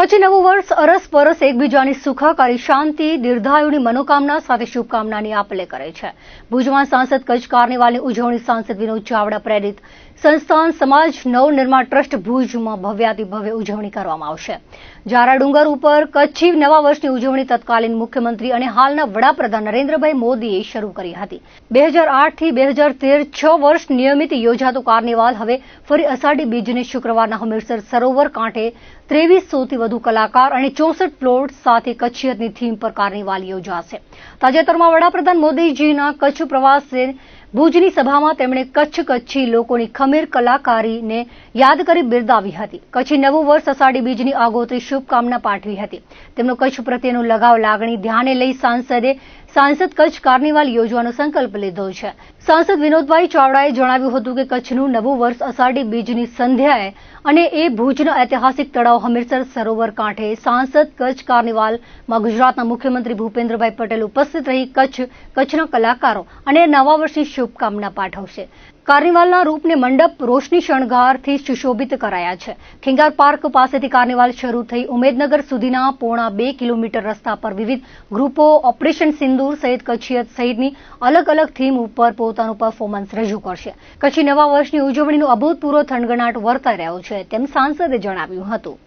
કચ્છ નવું વર્ષ અરસ પરસ એકબીજાની સુખાકારી, શાંતિ, દીર્ઘાયુની મનોકામના સાથે શુભકામનાની આપલે કરે છે. ભુજમાં સાંસદ કચ્છ કાર્નિવાલની ઉજવણી સાંસદ વિનોદ ચાવડા પ્રેરિત. સંસ્થાન સમાજ નવનિર્માણ ટ્રસ્ટ ભુજમાં ભવ્યાતિ ભવ્ય ઉજવણી કરવામાં આવશે. જારા ઉપર કચ્છી નવા વર્ષની ઉજવણી તત્કાલીન મુખ્યમંત્રી અને હાલના વડાપ્રધાન નરેન્દ્રભાઈ મોદીએ શરૂ કરી હતી. બે હજાર આઠથી બે હજાર તેર છ વર્ષ નિયમિત યોજાતો કાર્નિવાલ હવે ફરી અષાઢી બીજને શુક્રવારના હમીરસર સરોવર કાંઠે ત્રેવીસોથી વધુ કલાકાર અને ચોસઠ પ્લોટ સાથે કચ્છિયતની થીમ પર કાર્નિવાલ યોજાશે. તાજેતરમાં વડાપ્રધાન મોદીજીના કચ્છ પ્રવાસે ભુજની સભામાં તેમણે કચ્છ કચ્છી લોકોની ખમીર કલાકારીને યાદ કરી બિરદાવી હતી. કચ્છી નવું વર્ષ અષાઢી બીજની આગોતરી શુભકામના પાઠવી હતી. તેમનો કચ્છ પ્રત્યેનો લગાવ લાગણી ધ્યાને લઈ સાંસદે સાંસદ કચ્છ કાર્નિવાલ યોજવાનો સંકલ્પ લીધો છે. સાંસદ વિનોદભાઈ ચાવડાએ જણાવ્યું હતું કે કચ્છનું નવું વર્ષ અષાઢી બીજની સંધ્યાએ અને એ ભુજના ઐતિહાસિક તળાવ હમીરસર સરોવર કાંઠે સાંસદ કચ્છ કાર્નિવાલમાં ગુજરાતના મુખ્યમંત્રી ભૂપેન્દ્રભાઈ પટેલ ઉપસ્થિત રહી કચ્છ, કચ્છના કલાકારો અને નવા વર્ષની શુભકામના પાઠવશે. કાર્નિવાલના રૂપને મંડપ રોશની શણગારથી સુશોભિત કરાયા છે. ખેંગાર પાર્ક પાસેથી કાર્નિવાલ શરૂ થઈ ઉમેદનગર સુધીના પોણા બે કિલોમીટર રસ્તા પર વિવિધ ગ્રુપો, ઓપરેશન સિંદૂર સહિત કચ્છિયત સહિતની અલગ અલગ થીમ ઉપર પોતાનું પરફોર્મન્સ રજૂ કરશે. કચ્છી નવા વર્ષની ઉજવણીનો અભૂતપૂર્વ થનગનાટ વર્તાઈ રહ્યો છે તેમ સાંસદે જણાવ્યું હતું.